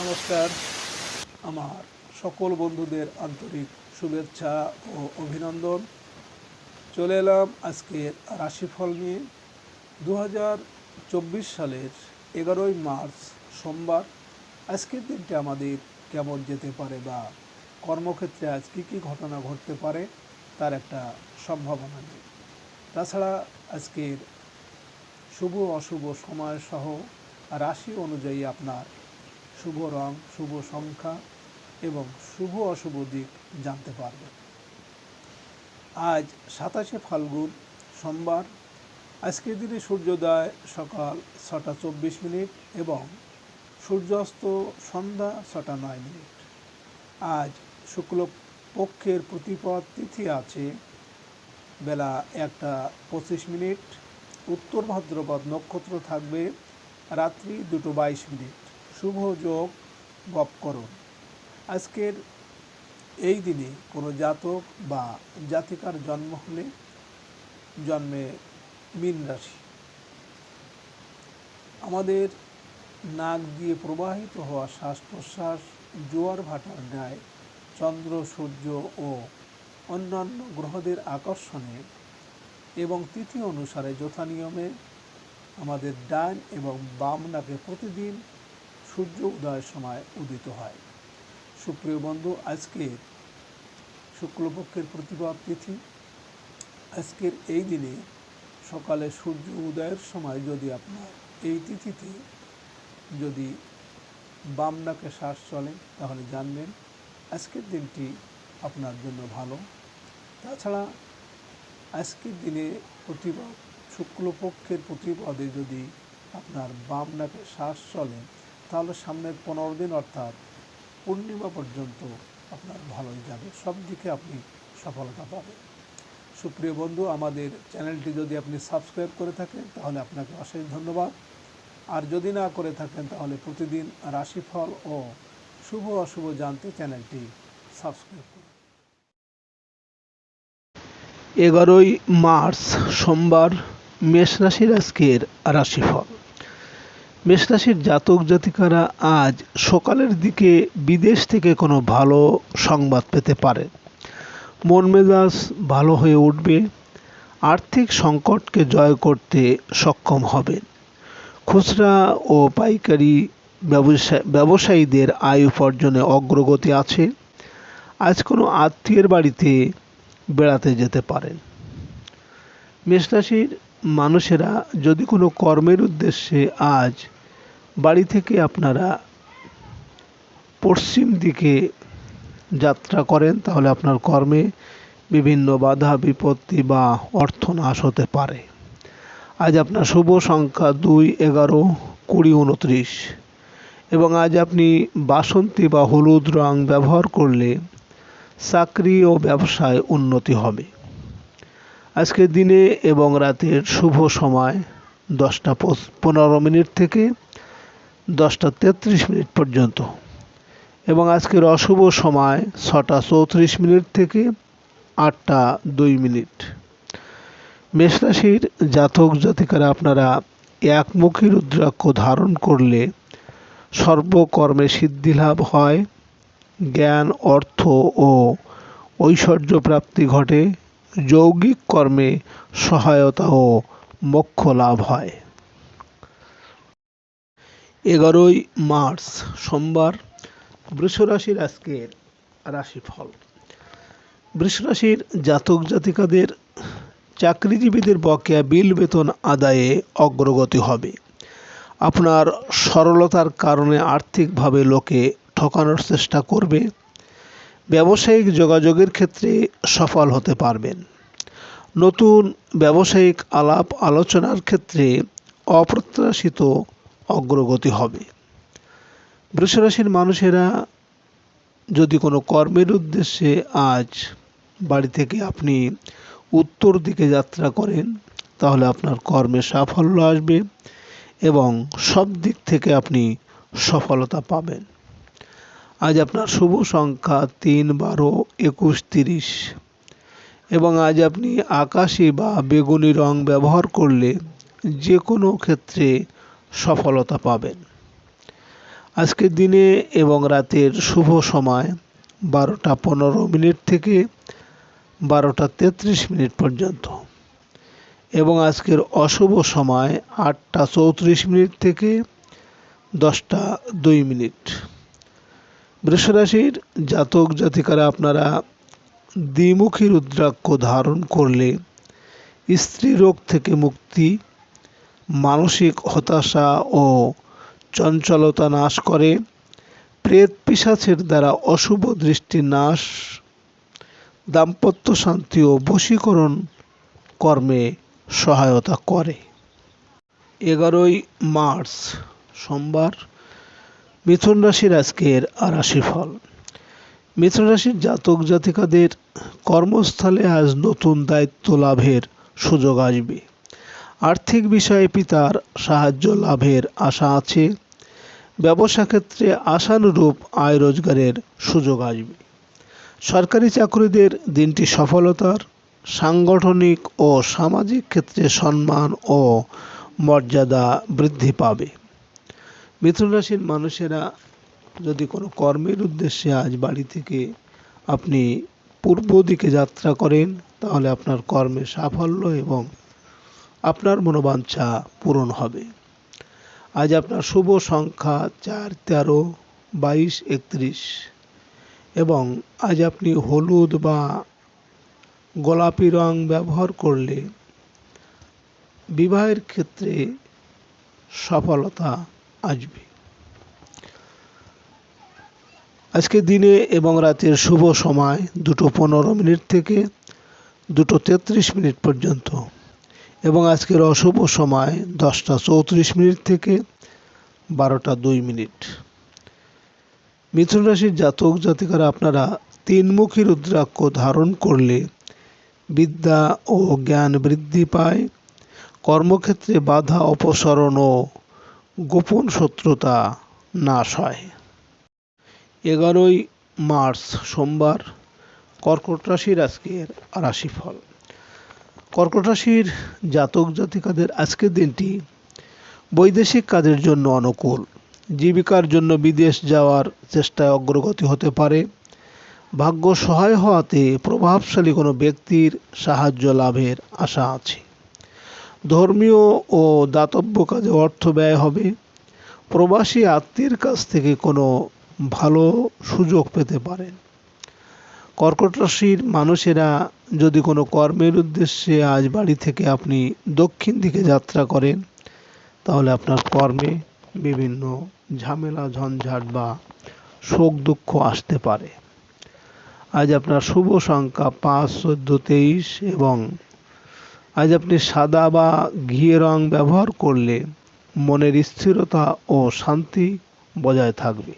নমস্কার। আমার সকল বন্ধুদের আন্তরিক শুভেচ্ছা ও অভিনন্দন। চলে এলাম আজকের রাশিফল নিয়ে। দু সালের এগারোই মার্চ সোমবার। আজকের দিনটি আমাদের কেমন যেতে পারে বা কর্মক্ষেত্রে আজ কী কী ঘটনা ঘটতে পারে, তার একটা সম্ভাবনা নেই। তাছাড়া আজকের শুভ অশুভ সময় সহ রাশি অনুযায়ী আপনার শুভ রং, শুভ সংখ্যা এবং শুভ অশুভ দিক জানতে পারবেন আজ সাতাশে ফাল্গুন, সোমবার। আজকের দিনে সূর্যোদয় সকাল ছটা চব্বিশ মিনিট এবং সূর্যাস্ত সন্ধ্যা ছটা নয় মিনিট। আজ শুক্ল পক্ষের প্রতিপদ তিথি আছে বেলা একটা পঁচিশ মিনিট। উত্তর ভাদ্রপদ নক্ষত্র থাকবে রাত্রি দুটো বাইশ মিনিট। শুভ যোগ গপ করুন আজকের এই দিনে কোনো জাতক বা জাতিকার জন্ম হলে জন্মে মীন রাশি। আমাদের নাক দিয়ে প্রবাহিত হওয়া শ্বাস প্রশ্বাস জোয়ার ভাটার ন্যায় চন্দ্র, সূর্য ও অন্যান্য গ্রহদের আকর্ষণে এবং তিথি অনুসারে যথা নিয়মে আমাদের ডান এবং বাম নাকে প্রতিদিন সূর্য উদয়ের সময় উদিত হয়। সুপ্রিয় বন্ধু আজকের শুক্লপক্ষের প্রতিভা তিথি। আজকের এই দিনে সকালে সূর্য উদয়ের সময় যদি আপনার এই তিথিতে যদি বাম নাকে শ্বাস চলে, তাহলে জানবেন আজকের দিনটি আপনার জন্য ভালো। তাছাড়া আজকের দিনে প্রতিবাদ শুক্লপক্ষের প্রতিপদে যদি আপনার বাম নাকে শ্বাস চলে তাহলে সামনের পনেরো দিন অর্থাৎ পূর্ণিমা পর্যন্ত আপনার ভালোই যাবে। সব দিকে আপনি সফলতা পাবেন। সুপ্রিয় বন্ধু, আমাদের চ্যানেলটি যদি আপনি সাবস্ক্রাইব করে থাকেন, তাহলে আপনাকে অশেষ ধন্যবাদ। আর যদি না করে থাকেন, তাহলে প্রতিদিন রাশিফল ও শুভ অশুভ জানতে চ্যানেলটি সাবস্ক্রাইব করুন। এগারোই মার্চ সোমবার মেষ রাশির আজকের রাশিফল। মেষ রাশির জাতক জাতিকারা আজ সকালের দিকে বিদেশ থেকে কোনো ভালো সংবাদ পেতে পারে। মন মেজাজ ভালো হয়ে উঠবে। আর্থিক সংকটকে জয় করতে সক্ষম হবেন। খুচরা ও পাইকারি ব্যবসা, ব্যবসায়ীদের আয় উপার্জনে অগ্রগতি আছে। আজ কোনো আত্মীয়ের বাড়িতে বেড়াতে যেতে পারেন। মেষরাশির মানুষেরা যদি কোনো কর্মের উদ্দেশ্যে আজ বাড়ি থেকে আপনারা পশ্চিম দিকে যাত্রা করেন, তাহলে আপনার কর্মে বিভিন্ন বাধা, বিপত্তি বা অর্থনাশ হতে পারে। আজ আপনার শুভ সংখ্যা দুই, এগারো, কুড়ি, উনত্রিশ। এবং আজ আপনি বাসন্তী বা হলুদ রং ব্যবহার করলে চাকরি ও ব্যবসায় উন্নতি হবে। আজকের দিনে এবং রাতের শুভ সময় দশটা পনেরো মিনিট থেকে দশটা তেত্রিশ মিনিট পর্যন্ত। এবং আজকের অশুভ সময় ছটা চৌত্রিশ মিনিট থেকে আটটা দুই মিনিট। মেষরাশির জাতক জাতিকারা আপনারা একমুখী রুদ্রাক্ষ ধারণ করলে সর্বকর্মে সিদ্ধিলাভ হয়। জ্ঞান, অর্থ ও ঐশ্বর্য প্রাপ্তি ঘটে। যৌগিক কর্মে সহায়তা ও মোক্ষ লাভ হয়। এগারোই মার্চ সোমবার বৃষরাশির আজকের রাশিফল। বৃষরাশির জাতক জাতিকাদের চাকরিজীবীদের বকেয়া বিল বেতন আদায়ে অগ্রগতি হবে। আপনার সরলতার কারণে আর্থিকভাবে লোকে ঠকানোর চেষ্টা করবে। ব্যবসায়িক যোগাযোগের ক্ষেত্রে সফল হতে পারবেন। নতুন ব্যবসায়িক আলাপ আলোচনার ক্ষেত্রে অপ্রত্যাশিত অগ্রগতি হবে। বৃষরাশির মানুষেরা যদি কোনো কর্মের উদ্দেশ্যে আজ বাড়ি থেকে আপনি উত্তর দিকে যাত্রা করেন, তাহলে আপনার কর্মে সাফল্য আসবে এবং সব দিক থেকে আপনি সফলতা পাবেন। আজ আপনার শুভ সংখ্যা তিন, বারো, একুশ, তিরিশ। এবং আজ আপনি আকাশি বা বেগুনি রং ব্যবহার করলে যে কোনো ক্ষেত্রে সফলতা পাবেন। আজকের দিনে এবং রাতের শুভ সময় বারোটা পনেরো মিনিট থেকে বারোটা তেত্রিশ মিনিট পর্যন্ত। এবং আজকের অশুভ সময় আটটা চৌত্রিশ মিনিট থেকে দশটা দুই মিনিট। বৃষরাশির জাতক জাতিকারা আপনারা দ্বিমুখী রুদ্রাক্ষ ধারণ করলে স্ত্রী রোগ থেকে মুক্তি, মানসিক হতাশা ও চঞ্চলতা নাশ করে। প্রেত পিশাচের দ্বারা অশুভ দৃষ্টি নাশ, দাম্পত্য শান্তি ও বশীকরণ কর্মে সহায়তা করে। এগারোই মার্চ সোমবার মিথুন রাশির আজকের রাশিফল। মিথুন রাশির জাতক জাতিকাদের কর্মস্থলে আজ নতুন দায়িত্ব লাভের সুযোগ আসবে। আর্থিক বিষয়ে পিতার সাহায্য লাভের আশা আছে। ব্যবসা ক্ষেত্রে আশানুরূপ আয় রোজগারের সুযোগ আসবে। সরকারি চাকরিদের দিনটি সফলতার, সাংগঠনিক ও সামাজিক ক্ষেত্রে সম্মান ও মর্যাদা বৃদ্ধি পাবে। মিথুন রাশির মানুষেরা যদি কোনো কর্মের উদ্দেশ্যে আজ বাড়ি থেকে আপনি পূর্ব দিকে যাত্রা করেন, তাহলে আপনার কর্মে সাফল্য এবং আপনার মনোবাঞ্ছা পূরণ হবে। আজ আপনার শুভ সংখ্যা চার, তেরো, বাইশ, একত্রিশ এবং আজ আপনি হলুদ বা গোলাপি রং ব্যবহার করলে বিবাহের ক্ষেত্রে সফলতা আসবে আজকে দিনে এবং রাতের শুভ সময় দুটো পনেরো মিনিট থেকে দুটো তেত্রিশ মিনিট পর্যন্ত এবং আজকের অশুভ সময় দশটা চৌত্রিশ মিনিট থেকে বারোটা দুই মিনিট। মিথুন রাশির জাতক জাতিকারা আপনারা তিনমুখী রুদ্রাক্ষ ধারণ করলে বিদ্যা ও জ্ঞান বৃদ্ধি পায়। কর্মক্ষেত্রে বাধা অপসরণ ও গোপন শত্রুতা নাশ হয়। এগারোই মার্চ সোমবার কর্কট রাশির আজকের রাশিফল। কর্কট রাশির জাতক জাতিকাদের আজকের দিনটি বৈদেশিক কাজের জন্য অনুকূল। জীবিকার জন্য বিদেশ যাওয়ার চেষ্টায় অগ্রগতি হতে পারে। ভাগ্য সহায় হওয়াতে প্রভাবশালী কোনো ব্যক্তির সাহায্য লাভের আশা আছে। ধর্মীয় ও দাতব্য কাজে অর্থ ব্যয় হবে। প্রবাসী আত্মীয়ের কাছ থেকে কোনো ভালো সুযোগ পেতে পারেন। কর্কট রাশির মানুষেরা যদি কোনো কর্মের উদ্দেশ্যে আজ বাড়ি থেকে আপনি দক্ষিণ দিকে যাত্রা করেন, তাহলে আপনার কর্মে বিভিন্ন ঝামেলা, ঝঞ্ঝাট বা শোক দুঃখ আসতে পারে। আজ আপনার শুভ সংখ্যা পাঁচ, চোদ্দ, তেইশ এবং আজ আপনি সাদা বা ঘিয়ে রং ব্যবহার করলে মনের স্থিরতা ও শান্তি বজায় থাকবে।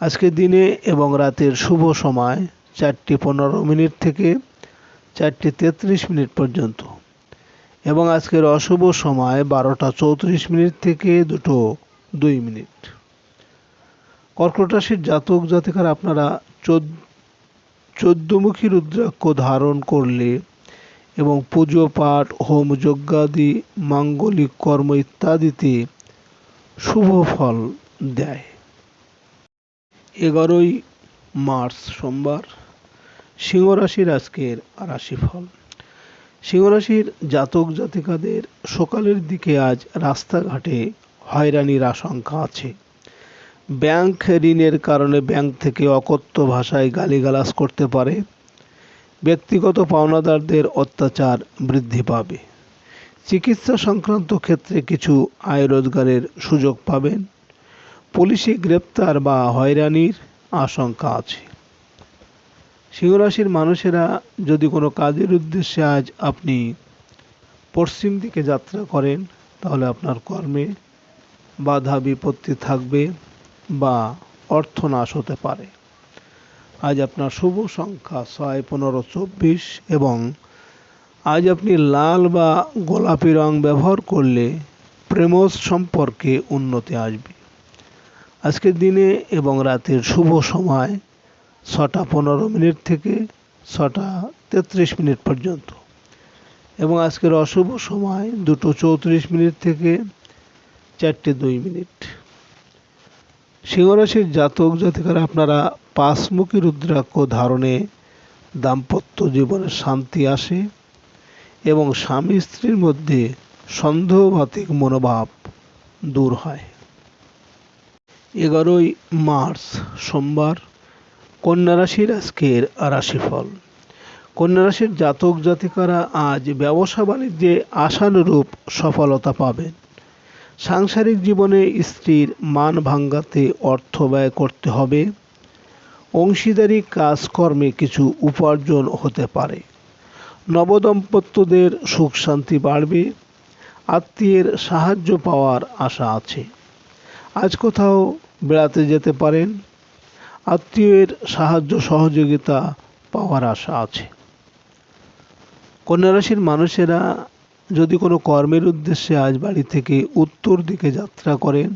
আজকে দিনে এবং রাতের শুভ সময় চারটি পনেরো মিনিট থেকে চারটি তেত্রিশ মিনিট পর্যন্ত এবং আজকের অশুভ সময় বারোটা চৌত্রিশ মিনিট থেকে দুটো দুই মিনিট। কর্কট রাশির জাতক জাতিকার আপনারা চোদ্দমুখী রুদ্রাক্ষ ধারণ করলে এবং পুজো পাঠ, হোম যজ্ঞাদি, মাঙ্গলিক কর্ম ইত্যাদিতে শুভ ফল দেয়। এগারোই মার্চ সোমবার, সিংহরাশির আজকের রাশিফল। সিংহরাশির জাতক জাতিকাদের সকালের দিকে আজ রাস্তাঘাটে হয়রানির আশঙ্কা আছে। ব্যাংক ঋণের কারণে ব্যাংক থেকে অকথ্য ভাষায় গালিগালাজ করতে পারে ব্যক্তিগত পাওনাদারদের অত্যাচার বৃদ্ধি পাবে। চিকিৎসা সংক্রান্ত ক্ষেত্রে কিছু আয় রোজগারের সুযোগ পাবেন। পুলিশে গ্রেপ্তার বা হয়রানির আশঙ্কা আছে। সিংহরাশির মানুষেরা যদি কোনো কাজের উদ্দেশ্যে আজ আপনি পশ্চিম দিকে যাত্রা করেন, তাহলে আপনার কর্মে বাধা বিপত্তি থাকবে বা অর্থনাশ হতে পারে। আজ আপনার শুভ সংখ্যা ছয়, পনেরো, চব্বিশ এবং আজ আপনি লাল বা গোলাপি রং ব্যবহার করলে প্রেমজ সম্পর্কে উন্নতি আসবে। আজকের দিনে এবং রাতের শুভ সময় ছটা, পনেরো মিনিট থেকে ছটা, তেত্রিশ মিনিট পর্যন্ত এবং আজকের অশুভ সময় দুটো চৌত্রিশ মিনিট থেকে চারটে দুই মিনিট। সিংহরাশির জাতক জাতিকারা আপনারা পাঁচমুখী রুদ্রাক্ষ ধারণে দাম্পত্য জীবনে শান্তি আসে এবং স্বামী স্ত্রীর মধ্যে সন্দেহবাতিক মনোভাব দূর হয়। এগারোই মার্চ সোমবার কন্যা রাশির আজকের রাশিফল। কন্যা রাশির জাতক জাতিকারা আজ ব্যবসা বাণিজ্যে আশানুরূপ সফলতা পাবেন। সাংসারিক জীবনে স্ত্রীর মান ভাঙ্গাতে অর্থ ব্যয় করতে হবে। অংশীদারি কাজকর্মে কিছু উপার্জন হতে পারে। নবদম্পত্যদের সুখ শান্তি বাড়বে। আত্মীয়ের সাহায্য পাওয়ার আশা আছে। আজ কোথাও বেড়াতে যেতে পারেন। আত্মীয়ের সাহায্য সহযোগিতা পাওয়ার আশা আছে। কন্যা রাশির মানুষেরা যদি কোনো কর্মের উদ্দেশ্যে আজ বাড়ি থেকে উত্তর দিকে যাত্রা করেন,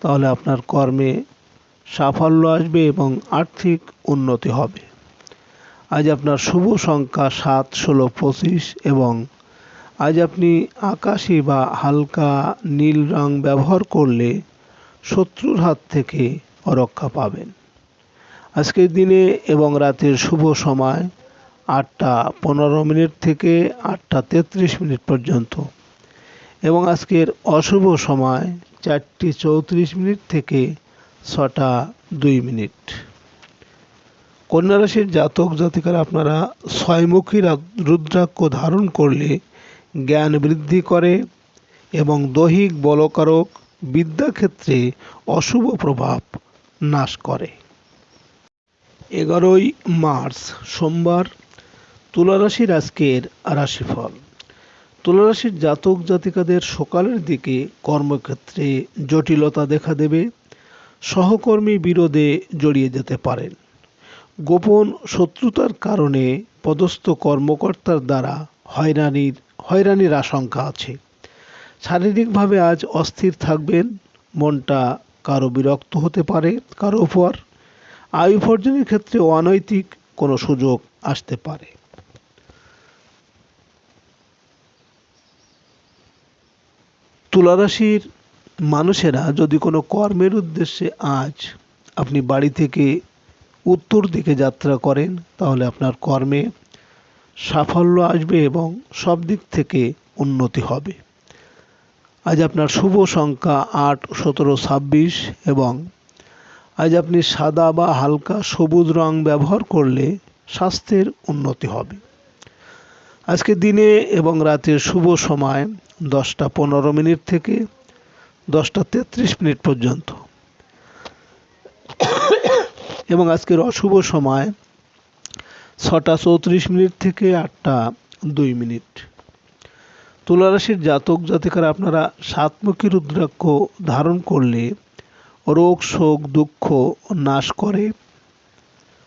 তাহলে আপনার কর্মে সাফল্য আসবে এবং আর্থিক উন্নতি হবে। আজ আপনার শুভ সংখ্যা সাত, ষোলো, পঁচিশ এবং আজ আপনি আকাশি বা হালকা নীল রং ব্যবহার করলে শত্রুর হাত থেকে রক্ষা পাবেন। আজকের দিনে এবং রাতের শুভ সময় আটটা পনেরো মিনিট থেকে আটটা তেত্রিশ মিনিট পর্যন্ত। এবং আজকের অশুভ সময় চারটি চৌত্রিশ মিনিট থেকে ছটা দুই মিনিট। কন্যা রাশির জাতক জাতিকারা আপনারা ছয়মুখী রুদ্রাক্ষ ধারণ করলে জ্ঞান বৃদ্ধি করে এবং দৈহিক বলকারক বিদ্যাক্ষেত্রে অশুভ প্রভাব নাশ করে। এগারোই মার্চ সোমবার তুলারাশির আজকের রাশিফল। তুলারাশির জাতক জাতিকাদের সকালের দিকে কর্মক্ষেত্রে জটিলতা দেখা দেবে, সহকর্মী বিরোধে জড়িয়ে যেতে পারেন। গোপন শত্রুতার কারণে পদস্থ কর্মকর্তার দ্বারা হয়রানির হয়রানির আশঙ্কা আছে। শারীরিকভাবে আজ অস্থির থাকবেন, মনটা কারও বিরক্ত হতে পারে, কারও উপর আয় উপার্জনের ক্ষেত্রে অনৈতিক কোনো সুযোগ আসতে পারে। তুলারাশির মানুষেরা যদি কোনো কর্মের উদ্দেশ্যে আজ আপনি বাড়ি থেকে উত্তর দিকে যাত্রা করেন, তাহলে আপনার কর্মে সাফল্য আসবে এবং সব দিক থেকে উন্নতি হবে। আজ আপনার শুভ সংখ্যা আট, সতেরো, ছাব্বিশ এবং আজ আপনি সাদা বা হালকা সবুজ রং ব্যবহার করলে স্বাস্থ্যের উন্নতি হবে। আজকে দিনে এবং রাতের শুভ সময় দশটা পনেরো মিনিট থেকে দশটা তেত্রিশ মিনিট পর্যন্ত। এবং আজকের অশুভ সময় ছটা চৌত্রিশ মিনিট থেকে আটটা দুই মিনিট। তুলারাশির জাতক জাতিকারা আপনারা সাতমুখী রুদ্রাক্ষ ধারণ করলে রোগ, শোক, দুঃখ নাশ করে,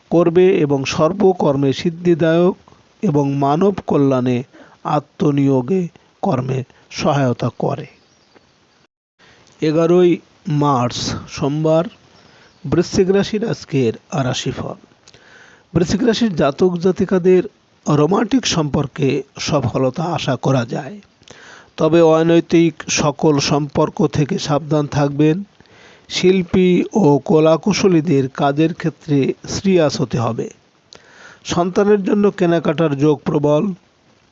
করবে এবং সর্বকর্মে সিদ্ধিদায়ক এবং মানব কল্যাণে আত্মনিয়োগে কর্মে সহায়তা করে। এগারোই মার্চ সোমবার বৃশ্চিক রাশির আজকের রাশিফল। বৃশ্চিক রাশির জাতক জাতিকাদের রোমান্টিক সম্পর্কে সফলতা আশা করা যায়। তবে অনৈতিক সকল সম্পর্ক থেকে সাবধান থাকবেন। শিল্পী ও কলাকুশলীদের কাজের ক্ষেত্রে শ্রিয়াস হতে হবে। সন্তানের জন্য কেনাকাটার যোগ প্রবল।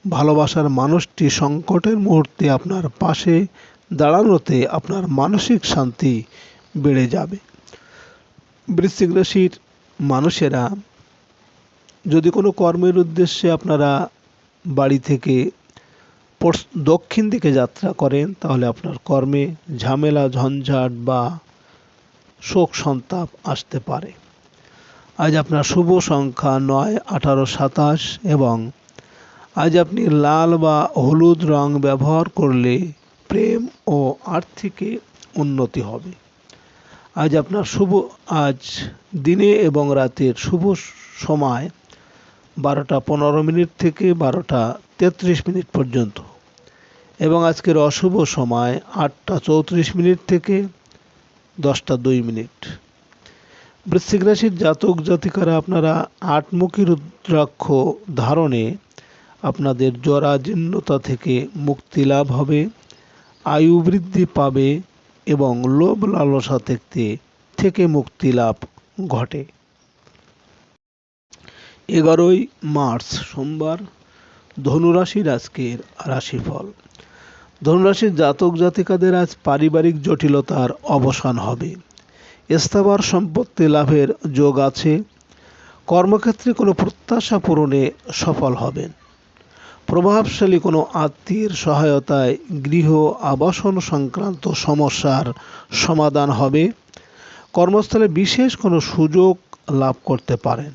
ভালোবাসার মানুষটি সংকটের মুহূর্তে আপনার পাশে দাঁড়ানোতে আপনার মানসিক শান্তি বেড়ে যাবে। বৃশ্চিক রাশির মানুষেরা, যদি কোনো কর্মের উদ্দেশ্যে আপনারা বাড়ি থেকে দক্ষিণ দিকে যাত্রা করেন, তাহলে আপনার কর্মে ঝামেলা, ঝঞ্ঝাট বা শোক সন্তাপ আসতে পারে। আজ আপনার শুভ সংখ্যা নয়, আঠারো, সাতাশ এবং আজ আপনি লাল বা হলুদ রং ব্যবহার করলে প্রেম ও আর্থিকে উন্নতি হবে। আজ আপনার শুভ, আজ দিনে এবং রাতের শুভ সময় বারোটা পনেরো মিনিট থেকে বারোটা তেত্রিশ মিনিট পর্যন্ত এবং আজকের অশুভ সময় আটটা চৌত্রিশ মিনিট থেকে দশটা দুই মিনিট। বৃশ্চিক রাশির জাতক জাতিকারা আপনারা আটমুখী রুদ্রাক্ষ ধারণে আপনাদের জরাজীর্ণতা থেকে মুক্তি লাভ হবে, আয়ু বৃদ্ধি পাবে এবং লোভ লালসা থেকে থেকে মুক্তি লাভ ঘটে। এগারোই মার্চ সোমবার ধনুরাশির আজকের রাশিফল। ধনুরাশির জাতক জাতিকাদের আজ পারিবারিক জটিলতার অবসান হবে। স্থাবর সম্পত্তি লাভের যোগ আছে। কর্মক্ষেত্রে কোনো প্রত্যাশা পূরণে সফল হবেন। প্রভাবশালী কোনো আত্মীয়ের সহায়তায় গৃহ আবাসন সংক্রান্ত সমস্যার সমাধান হবে। কর্মস্থলে বিশেষ কোনো সুযোগ লাভ করতে পারেন।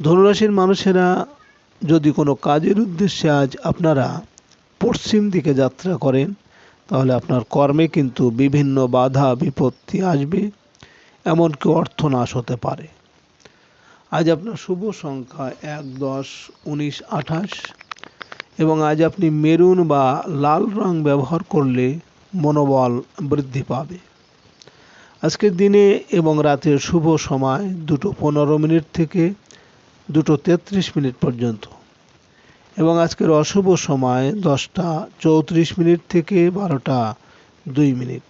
ধনুরাশির মানুষেরা যদি কোনো কাজের উদ্দেশ্যে আজ আপনারা পশ্চিম দিকে যাত্রা করেন তাহলে আপনার কর্মে কিন্তু বিভিন্ন বাধা, বিপত্তি আসবে, এমনকি অর্থনাশ হতে পারে। আজ আপনার শুভ সংখ্যা এক, দশ, উনিশ, আঠাশ, এবং আজ আপনি মেরুন বা লাল রং ব্যবহার করলে মনোবল বৃদ্ধি পাবে। আজকের দিনে এবং রাতের শুভ সময় দুটো পনেরো মিনিট থেকে দুটো তেত্রিশ মিনিট পর্যন্ত। এবং আজকের অশুভ সময় দশটা চৌত্রিশ মিনিট থেকে বারোটা দুই মিনিট।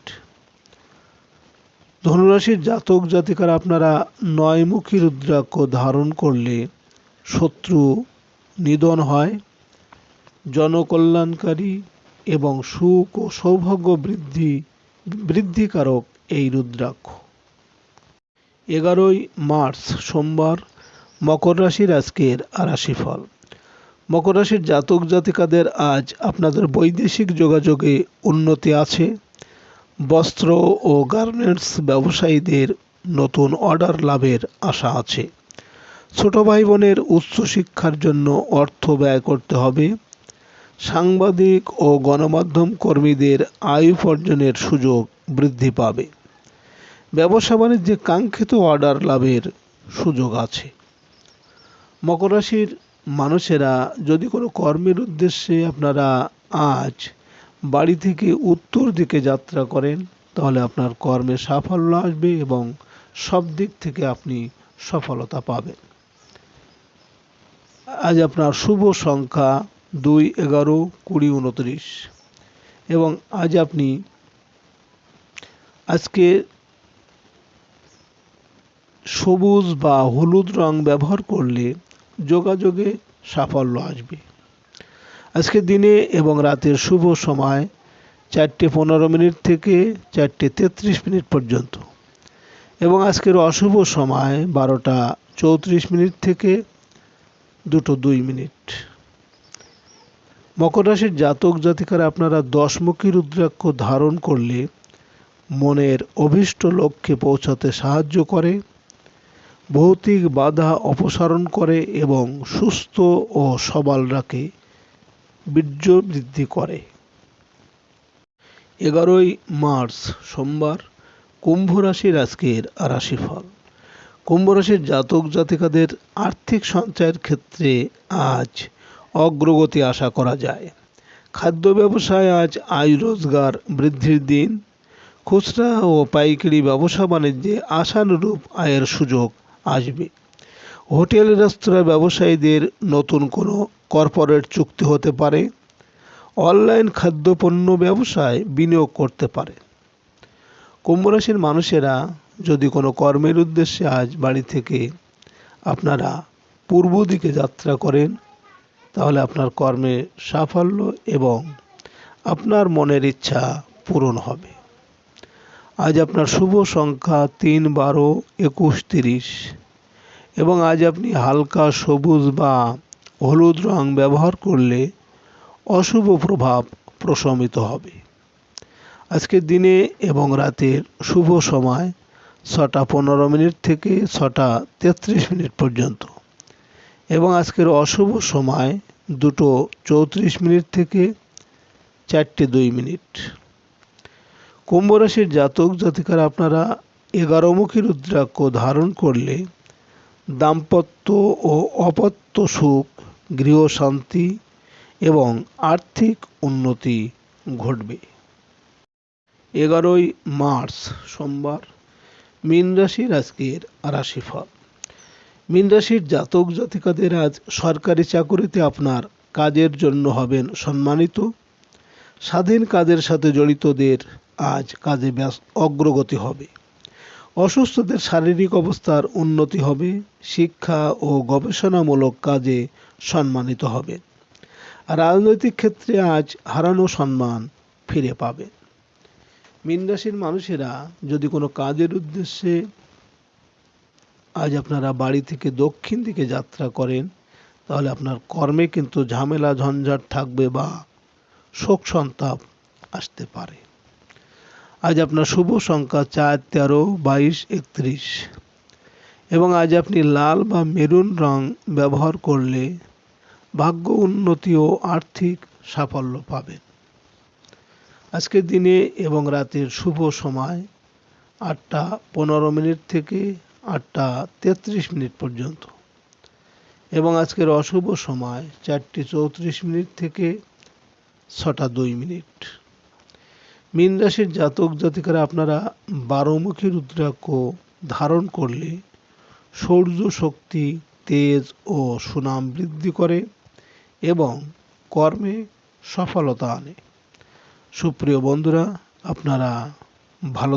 ধনুরাশির জাতক জাতিকারা আপনারা নয়মুখী রুদ্রাক্ষ ধারণ করলে শত্রু নিধন হয়, জনকল্যাণকারী এবং সুখ ও সৌভাগ্য বৃদ্ধি, বৃদ্ধিকারক এই রুদ্রাক্ষ। এগারোই মার্চ সোমবার মকর রাশির আজকের রাশিফল। মকর রাশির জাতক জাতিকাদের আজ আপনাদের বৈদেশিক যোগাযোগে উন্নতি আছে। বস্ত্র ও গার্মেন্টস ব্যবসায়ীদের নতুন অর্ডার লাভের আশা আছে। ছোট ভাই বোনের উচ্চশিক্ষার জন্য অর্থ ব্যয় করতে হবে। সাংবাদিক ও গণমাধ্যম কর্মীদের আয় উপার্জনের সুযোগ বৃদ্ধি পাবে। ব্যবসা বাণিজ্যে কাঙ্ক্ষিত অর্ডার লাভের সুযোগ আছে। মকর রাশির মানুষেরা যদি কোনো কর্মের উদ্দেশ্যে আপনারা আজ বাড়ি থেকে উত্তর দিকে যাত্রা করেন, তাহলে আপনার কর্মে সাফল্য আসবে এবং সব দিক থেকে আপনি সফলতা পাবেন। আজ আপনার শুভ সংখ্যা দুই এগারো কুড়ি উনত্রিশ। এবং আজ আপনি আজকে সবুজ বা হলুদ রং ব্যবহার করলে যোগাযোগে সাফল্য আসবে। আজকে দিনে এবং রাতের শুভ সময় চারটে পনেরো মিনিট থেকে চারটে তেত্রিশ মিনিট পর্যন্ত। এবং আজকের অশুভ সময় বারোটা চৌত্রিশ মিনিট থেকে দুটো দুই মিনিট। মকর রাশির জাতক জাতিকারা আপনারা দশমুখী রুদ্রাক্ষ ধারণ করলে মনের অভীষ্ট লক্ষ্যে পৌঁছাতে সাহায্য করে। ভৌতিক বাধা অপসারণ করে এবং সুস্থ ও সবল রাখে, বীর্য বৃদ্ধি করে। এগারোই মার্চ সোমবার কুম্ভ রাশির আজকের রাশিফল। কুম্ভ রাশির জাতক জাতিকাদের আর্থিক সঞ্চয়ের ক্ষেত্রে আজ অগ্রগতি আশা করা যায়। খাদ্য ব্যবসায় আজ আয় রোজগার বৃদ্ধির দিন। খুচরা ও পাইকারি ব্যবসা বাণিজ্যে আশানুরূপ আয়ের সুযোগ আসবে। হোটেল, রেস্তোরাঁ ব্যবসায়ীদের নতুন কোনো কর্পোরেট চুক্তি হতে পারে। অনলাইন খাদ্যপণ্য ব্যবসায় বিনিয়োগ করতে পারে। কুম্ভরাশির মানুষেরা যদি কোনো কর্মের উদ্দেশ্যে আজ বাড়ি থেকে আপনারা পূর্ব দিকে যাত্রা করেন, তাহলে আপনার কর্মে সাফল্য এবং আপনার মনের ইচ্ছা পূরণ হবে। আজ আপনার শুভ সংখ্যা তিন বারো একুশ তিরিশ। এবং আজ আপনি হালকা সবুজ বা হলুদ রং ব্যবহার করলে অশুভ প্রভাব প্রশমিত হবে। আজকের দিনে এবং রাতের শুভ সময় ছটা পনেরো মিনিট থেকে ছটা তেত্রিশ মিনিট পর্যন্ত। এবং আজকের অশুভ সময় দুটো চৌত্রিশ মিনিট থেকে চারটে দুই মিনিট। কুম্ভ রাশির জাতক জাতিকার আপনারা এগারোমুখী রুদ্রাক্ষ ধারণ করলে দাম্পত্য ও অপত্য সুখ, গৃহ শান্তি এবং আর্থিক উন্নতি ঘটবে। এগারোই মার্চ সোমবার মীন রাশির আজকের রাশিফল। মীন রাশির জাতক জাতিকাদের আজ সরকারি চাকুরিতে আপনার কাজের জন্য হবেন সম্মানিত। স্বাধীন কাজের সাথে জড়িতদের আজ কাজে অগ্রগতি হবে। অসুস্থদের শারীরিক অবস্থার উন্নতি হবে, শিক্ষা ও গবেষণামূলক কাজে সম্মানিত হবে। রাজনৈতিক ক্ষেত্রে আজ হারানো সম্মান ফিরে পাবে। মীন রাশির মানুষেরা যদি কোনো কাজের উদ্দেশ্যে আজ আপনারা বাড়ি থেকে দক্ষিণ দিকে যাত্রা করেন, তাহলে আপনার কর্মে কিন্তু ঝামেলা, ঝঞ্ঝাট থাকবে বা শোক সন্তাপ আসতে পারে। আজ আপনার শুভ সংখ্যা চার, তেরো, বাইশ, একত্রিশ। এবং আজ আপনি লাল বা মেরুন রং ব্যবহার করলে ভাগ্য উন্নতি ও আর্থিক সাফল্য পাবেন। আজকের দিনে এবং রাতের শুভ সময় আটটা পনেরো মিনিট থেকে আটটা তেত্রিশ মিনিট পর্যন্ত। এবং আজকের অশুভ সময় চারটি চৌত্রিশ মিনিট থেকে ছটা দুই মিনিট। মীন রাশির জাতক জাতিকারা আপনারা বারোমুখী রুদ্রাক্ষ ধারণ করলে সৌর্য শক্তি, তেজ ও সুনাম বৃদ্ধি করে এবং কর্মে সফলতা আনে। সুপ্রিয় বন্ধুরা, আপনারা ভালো